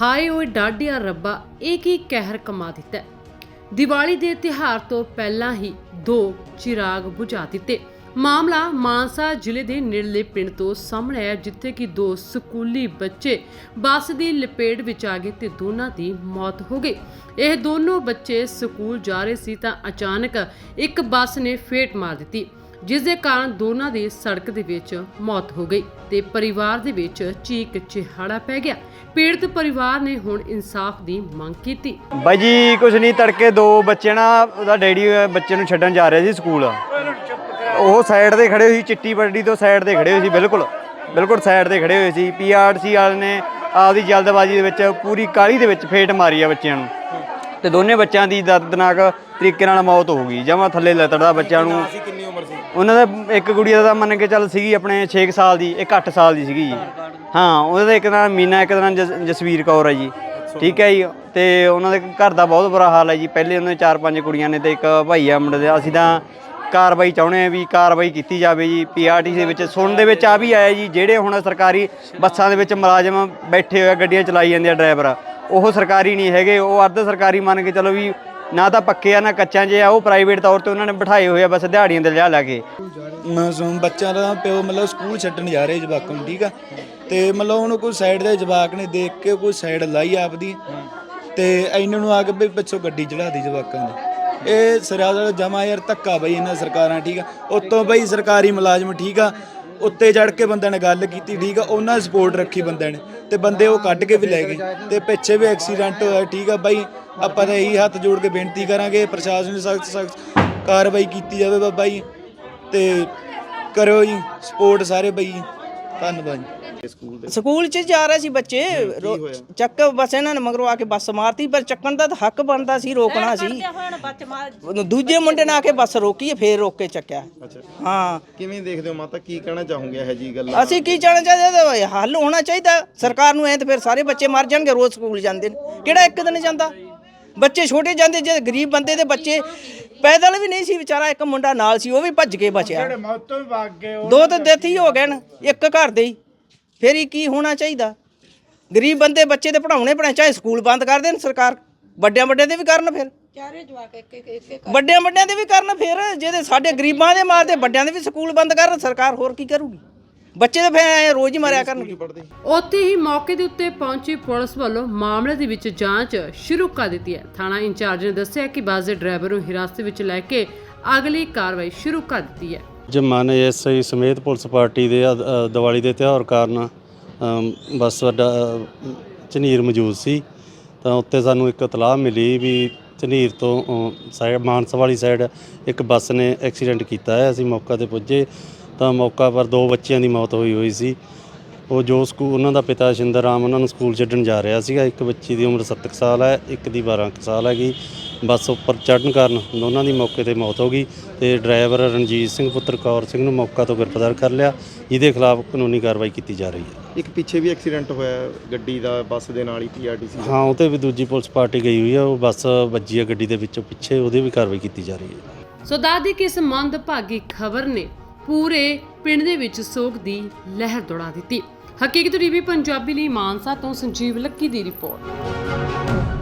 ਹਾਏ ਓਏ ਡਾਢਿਆ ਰੱਬਾ, ਇਹ ਕੀ ਕਹਿਰ ਕਮਾ ਦਿੱਤਾ। ਦੀਵਾਲੀ ਦੇ ਤਿਉਹਾਰ ਤੋਂ ਪਹਿਲਾਂ ਹੀ ਦੋ ਚਿਰਾਗ ਬੁਝਾ ਦਿੱਤੇ। ਮਾਮਲਾ ਮਾਨਸਾ ਜ਼ਿਲ੍ਹੇ ਦੇ ਨੇੜਲੇ ਪਿੰਡ ਤੋਂ ਸਾਹਮਣੇ ਆਇਆ, ਜਿੱਥੇ ਕਿ ਦੋ ਸਕੂਲੀ ਬੱਚੇ ਬੱਸ ਦੀ ਲਪੇਟ ਵਿੱਚ ਆ ਗਏ ਤੇ ਦੋਨਾਂ ਦੀ ਮੌਤ ਹੋ ਗਈ। ਇਹ ਦੋਨੋਂ ਬੱਚੇ ਸਕੂਲ ਜਾ ਰਹੇ ਸੀ ਤਾਂ ਅਚਾਨਕ ਇੱਕ ਬੱਸ ਨੇ ਫੇਟ ਮਾਰ ਦਿੱਤੀ। ਜਿਸ ਦੇ ਕਾਰਨ ਦੋਨਾਂ ਦੀ ਸੜਕ ਦੇ ਵਿੱਚ ਮੌਤ ਹੋ ਗਈ ਤੇ ਪਰਿਵਾਰ ਦੇ ਵਿੱਚ ਚੀਕ ਚਿਹਾੜਾ ਪੈ ਗਿਆ। ਪੀੜਤ ਪਰਿਵਾਰ ਨੇ ਹੁਣ ਇਨਸਾਫ ਦੀ ਮੰਗ ਕੀਤੀ। ਬਾਈ ਜੀ, ਕੁਛ ਨਹੀਂ, ਤੜਕੇ ਦੋ ਬੱਚੇ ਨਾ, ਉਹਦਾ ਡੈਡੀ ਬੱਚੇ ਨੂੰ ਛੱਡਣ ਜਾ ਰਿਹਾ ਸੀ ਸਕੂਲ। ਉਹ ਸਾਈਡ ਤੇ ਖੜੇ ਹੋਏ ਸੀ, ਚਿੱਟੀ ਬੱਡੀ ਤੋਂ ਸਾਈਡ ਤੇ ਖੜੇ ਹੋਏ ਸੀ, ਬਿਲਕੁਲ। ਬਿਲਕੁਲ ਸਾਈਡ ਤੇ ਖੜੇ ਹੋਏ ਸੀ। ਪੀਆਰਸੀ ਵਾਲੇ ਨੇ ਆਪਦੀ ਜਲਦਬਾਜ਼ੀ ਦੇ ਵਿੱਚ ਪੂਰੀ ਕਾਲੀ ਦੇ ਵਿੱਚ ਫੇਟ ਮਾਰੀ ਆ ਬੱਚਿਆਂ ਨੂੰ। ਤੇ ਦੋਨੇ ਬੱਚਿਆਂ ਦੀ ਦਰਦਨਾਕ ਤਰੀਕੇ ਨਾਲ ਮੌਤ ਹੋ ਗਈ। ਜਮਾ ਥੱਲੇ ਲੱਤੜਦਾ ਬੱਚਿਆਂ ਨੂੰ। ਉਮਰ ਸੀ? ਉਹਨਾਂ ਦਾ ਇੱਕ ਗੁੜੀਆ ਦਾ ਮੰਨ ਕੇ ਚੱਲ ਸੀਗੀ ਆਪਣੇ 6 ਸਾਲ ਦੀ ਇੱਕ 8 ਸਾਲ ਦੀ ਸੀਗੀ ਜੀ। ਹਾਂ ਉਹਦਾ ਇੱਕ ਦਾ ਨਾਮ ਮੀਨਾ ਇੱਕ ਦਾ ਨਾਮ ਜਸ- ਜਸਵੀਰ ਕੌਰ ਹੈ ਜੀ। ਠੀਕ ਹੈ ਜੀ ਤੇ ਉਹਨਾਂ ਦੇ ਘਰ ਦਾ ਬਹੁਤ ਬੁਰਾ ਹਾਲ ਹੈ ਜੀ। ਪਹਿਲੇ ਉਹਨਾਂ ਦੇ ਚਾਰ ਪੰਜ ਕੁੜੀਆਂ ਨੇ ਤੇ ਇੱਕ ਭਾਈ ਆ ਮੁੰਡੇ ਦੇ। ਅਸੀਂ ਤਾਂ ਕਾਰਵਾਈ ਚਾਹੁੰਦੇ ਆ ਵੀ ਕਾਰਵਾਈ ਕੀਤੀ ਜਾਵੇ ਜੀ ਪੀਆਰਟੀ ਦੇ ਵਿੱਚ ਸੁਣਨ ਦੇ ਵਿੱਚ ਆ ਵੀ ਆਇਆ ਜੀ। ਜਿਹੜੇ ਹੁਣ ਸਰਕਾਰੀ ਬੱਸਾਂ ਦੇ ਵਿੱਚ ਮੁਲਾਜ਼ਮ ਬੈਠੇ ਹੋਏ ਆ, ਗੱਡੀਆਂ ਚਲਾਈ ਜਾਂਦੇ ਆ ਡਰਾਈਵਰ ਉਹ ਸਰਕਾਰੀ ਨਹੀਂ ਹੈਗੇ। ਉਹ ਅੱਧ ਸਰਕਾਰੀ ਮੰਨ ਕੇ ਚਲੋ ਵੀ ਨਾ ਤਾਂ ਪੱਕੇ ਆ, ਨਾ ਕੱਚਾ ਜੇ ਆ, ਉਹ ਪ੍ਰਾਈਵੇਟ ਤੌਰ ਤੇ ਉਹਨਾਂ ਨੇ ਬਿਠਾਏ ਹੋਏ ਆ, ਬਸ ਦਿਹਾੜੀਆਂ ਤੇ ਲਿਆ ਲਾ ਕੇ। ਮਾਸੂਮ ਬੱਚਿਆਂ ਦਾ ਪਿਓ ਮਤਲਬ ਸਕੂਲ ਛੱਡਣ ਜਾ ਰਹੇ ਜਵਾਕਾਂ ਨੂੰ, ਠੀਕ ਆ? ਤੇ ਮਤਲਬ ਉਹਨੂੰ ਕੋਈ ਸਾਈਡ ਦੇ ਜਵਾਕ ਨੇ ਦੇਖ ਕੇ ਕੋਈ ਸਾਈਡ ਲਾਈ ਆਪਦੀ, ਤੇ ਇਹਨਾਂ ਨੂੰ ਆ ਕੇ ਵੀ ਪਿੱਛੋਂ ਗੱਡੀ ਚੜਾਦੀ ਜਵਾਕਾਂ ਦੀ ਇਹ ਸਰਿਆਦਲ ਜਮਾ ਯਾਰ ਧੱਕਾ ਬਈ ਇਹਨਾਂ ਸਰਕਾਰਾਂ, ਠੀਕ ਆ? ਉਤੋਂ ਬਈ ਸਰਕਾਰੀ ਮੁਲਾਜ਼ਮ, ਠੀਕ ਆ? ਉੱਤੇ ਚੜ ਕੇ ਬੰਦਿਆਂ ਨੇ ਗੱਲ ਕੀਤੀ, ਠੀਕ ਆ? ਉਹਨਾਂ ਸਪੋਰਟ ਰੱਖੀ ਬੰਦਿਆਂ ਨੇ, ਤੇ ਬੰਦੇ ਉਹ ਕੱਢ ਕੇ ਵੀ ਲੈ ਗਏ, ਤੇ ਪਿੱਛੇ ਵੀ ਐਕਸੀਡੈਂਟ ਹੋਇਆ, ਠੀਕ ਆ? ਬਾਈ ਆਪਾਂ ਤਾਂ ਇਹੀ ਹੱਥ ਜੋੜ ਕੇ ਬੇਨਤੀ ਕਰਾਂਗੇ ਪ੍ਰਸ਼ਾਸਨ ਨੇ ਸਖਤ ਸਖਤ ਕਾਰਵਾਈ ਕੀਤੀ ਜਾਵੇ ਬਾਬਾ ਜੀ ਤੇ ਕਰੋ ਜੀ ਸਪੋਰਟ ਸਾਰੇ ਬਈ ਧੰਨਵਾਦ ਜੀ। ਸਕੂਲ 'ਚ ਜਾ ਰਹੇ ਸੀ ਬੱਚੇ ਰੋ- ਚੱਕ ਬਸ ਇਹਨਾਂ ਨੇ ਮਗਰੋਂ ਆ ਕੇ ਬੱਸ ਮਾਰਤੀ ਪਰ ਚੱਕਣ ਦਾ ਤਾਂ ਹੱਕ ਬਣਦਾ ਸੀ ਰੋਕਣਾ ਸੀ। ਦੂਜੇ ਮੁੰਡੇ ਨੇ ਆ ਕੇ ਬੱਸ ਰੋਕੀ ਫੇਰ ਰੋਕ ਕੇ ਚੱਕਿਆ। ਹਾਂ। ਕਿਵੇਂ ਦੇਖਦੇ ਹੋ ਮਾਤਾ ਕੀ ਕਹਿਣਾ ਚਾਹੋਗੇ ਇਹ ਜੀ ਗੱਲ? ਅਸੀਂ ਕੀ ਚਾਹਣਾ ਚਾਹੀਦਾ ਹੱਲ ਹੋਣਾ ਚਾਹੀਦਾ। ਸਰਕਾਰ ਨੂੰ ਐ ਤੇ ਫਿਰ ਸਾਰੇ ਬੱਚੇ ਮਰ ਜਾਣਗੇ ਰੋਜ਼ ਸਕੂਲ ਜਾਂਦੇ ਨੇ। ਕਿਹੜਾ ਇੱਕ ਦਿਨ ਜਾਂਦਾ? ਬੱਚੇ ਛੋਟੇ ਜਾਂਦੇ ਜੇ ਗਰੀਬ ਬੰਦੇ ਦੇ ਬੱਚੇ ਪੈਦਲ ਵੀ ਨਹੀਂ ਸੀ ਵਿਚਾਰਾ ਇੱਕ ਮੁੰਡਾ ਨਾਲ ਸੀ ਉਹ ਵੀ ਭੱਜ ਕੇ ਬਚਿਆ। ਦੋ ਤਾਂ ਡੈਥ ਹੀ ਹੋ ਗਏ ਨੇ ਇੱਕ ਘਰ ਦੇ ਹੀ। ਫਿਰ ਹੀ ਕੀ ਹੋਣਾ ਚਾਹੀਦਾ? ਗਰੀਬ ਬੰਦੇ ਬੱਚੇ ਤੇ ਪੜਾਉਣੇ ਪੜਾ ਚਾਹੇ ਸਕੂਲ ਬੰਦ ਕਰ ਦੇਣ ਸਰਕਾਰ ਵੱਡਿਆਂ ਵੱਡਿਆਂ ਦੇ ਵੀ ਕਰਨ ਫਿਰ। ਚਾਰੇ ਜਵਾਕ ਇੱਕ ਇੱਕ ਵੱਡਿਆਂ ਵੱਡਿਆਂ ਦੇ ਵੀ ਕਰਨ ਫਿਰ ਜਿਹਦੇ ਸਾਡੇ ਗਰੀਬਾਂ ਦੇ ਮਾਰਦੇ ਵੱਡਿਆਂ ਦੇ ਵੀ ਸਕੂਲ ਬੰਦ ਕਰਨ ਸਰਕਾਰ ਹੋਰ ਕੀ ਕਰੂਗੀ? ਬੱਚੇ ਤਾਂ ਫਿਰ ਐਂ ਰੋਜ਼ ਹੀ ਮਰਿਆ ਕਰਨਗੇ ਉੱਥੇ ਹੀ ਮੌਕੇ ਦੇ ਉੱਤੇ ਪਹੁੰਚੀ ਪੁਲਿਸ ਵੱਲੋਂ ਮਾਮਲੇ ਦੇ ਵਿੱਚ ਜਾਂਚ ਸ਼ੁਰੂ ਕਰ ਦਿੱਤੀ ਹੈ। ਥਾਣਾ ਇੰਚਾਰਜ ਨੇ ਦੱਸਿਆ ਕਿ ਬੱਸ ਦੇ ਡਰਾਈਵਰ ਨੂੰ ਹਿਰਾਸਤ ਵਿੱਚ ਲੈ ਕੇ ਅਗਲੀ ਕਾਰਵਾਈ ਸ਼ੁਰੂ ਕਰ ਦਿੱਤੀ ਹੈ। ਅੱਜ ਮਾਨੇ ਐਸਆਈ ਸਮੇਤ ਪੁਲਿਸ ਪਾਰਟੀ ਦੇ ਅ, ਦੀਵਾਲੀ ਦੇ ਤਿਉਹਾਰ ਕਾਰਨ ਅਮ, ਬੱਸ ਅੱਡਾ ਝਨੀਰ ਮੌਜੂਦ ਸੀ। ਤਾਂ ਉੱਤੇ ਸਾਨੂੰ ਇੱਕ ਇਤਲਾਹ ਮਿਲੀ ਵੀ ਝਨੀਰ ਤੋਂ ਅ, ਸਾਈਡ ਮਾਨਸਾ ਵਾਲੀ ਸਾਈਡ ਇੱਕ ਬੱਸ ਨੇ ਐਕਸੀਡੈਂਟ ਕੀਤਾ ਹੈ। ਅਸੀਂ ਮੌਕਾ ਤੇ ਪੁੱਜੇ। ਤਾਂ ਮੌਕਾ ਪਰ ਦੋ ਬੱਚਿਆਂ ਦੀ ਮੌਤ ਹੋਈ ਹੋਈ ਸੀ। ਉਹ ਜੋ ਸਕੂਲ ਉਹਨਾਂ ਦਾ ਪਿਤਾ ਸ਼ਿੰਦਰ ਰਾਮ ਉਹਨਾਂ ਨੂੰ ਸਕੂਲ ਛੱਡਣ ਜਾ ਰਿਹਾ ਸੀਗਾ। ਇੱਕ ਬੱਚੀ ਦੀ ਉਮਰ 7 ਸਾਲ ਹੈ ਇੱਕ ਦੀ 12 ਕੁ ਸਾਲ ਹੈਗੀ। ਬੱਸ ਉੱਪਰ ਚੜ੍ਹਨ ਕਾਰਨ ਦੋਨਾਂ ਦੀ ਮੌਕੇ ਤੇ ਮੌਤ ਹੋ ਗਈ ਤੇ ਡਰਾਈਵਰ ਰਣਜੀਤ ਸਿੰਘ ਪੁੱਤਰ ਕੌਰ ਸਿੰਘ ਨੂੰ ਮੌਕਾ ਤੋਂ ਗ੍ਰਿਫਤਾਰ ਕਰ ਲਿਆ। ਜਿਹਦੇ ਖਿਲਾਫ ਕਾਨੂੰਨੀ ਕਾਰਵਾਈ ਕੀਤੀ ਜਾ ਰਹੀ ਹੈ। ਇੱਕ ਪਿੱਛੇ ਵੀ ਐਕਸੀਡੈਂਟ ਹੋਇਆ ਗੱਡੀ ਦਾ ਬੱਸ ਦੇ ਨਾਲ ਹੀ ਪੀਆਰਟੀਸੀ ਹਾਂ ਉਹ ਤੇ ਵੀ ਦੂਜੀ ਪੁਲਿਸ ਪਾਰਟੀ ਗਈ ਹੋਈ ਆ। ਉਹ ਬੱਸ ਵੱਜੀ ਆ ਗੱਡੀ ਦੇ ਵਿੱਚੋਂ ਪਿੱਛੇ ਉਹਦੀ ਵੀ ਕਾਰਵਾਈ ਕੀਤੀ ਜਾ ਰਹੀ ਹੈ। ਸੋ ਦਾਦੀ ਕੀ ਇਸ ਮੰਦਭਾਗੀ ਖਬਰ ਨੇ ਪੂਰੇ ਪਿੰਡ ਦੇ ਵਿੱਚ ਸੋਗ ਦੀ ਲਹਿਰ ਦੌੜਾ ਦਿੱਤੀ। ਹਕੀਕਤ ਟੀਵੀ, ਪੰਜਾਬੀ ਲਈ ਮਾਨਸਾ ਤੋਂ ਸੰਜੀਵ ਲੱਕੀ ਦੀ ਰਿਪੋਰਟ।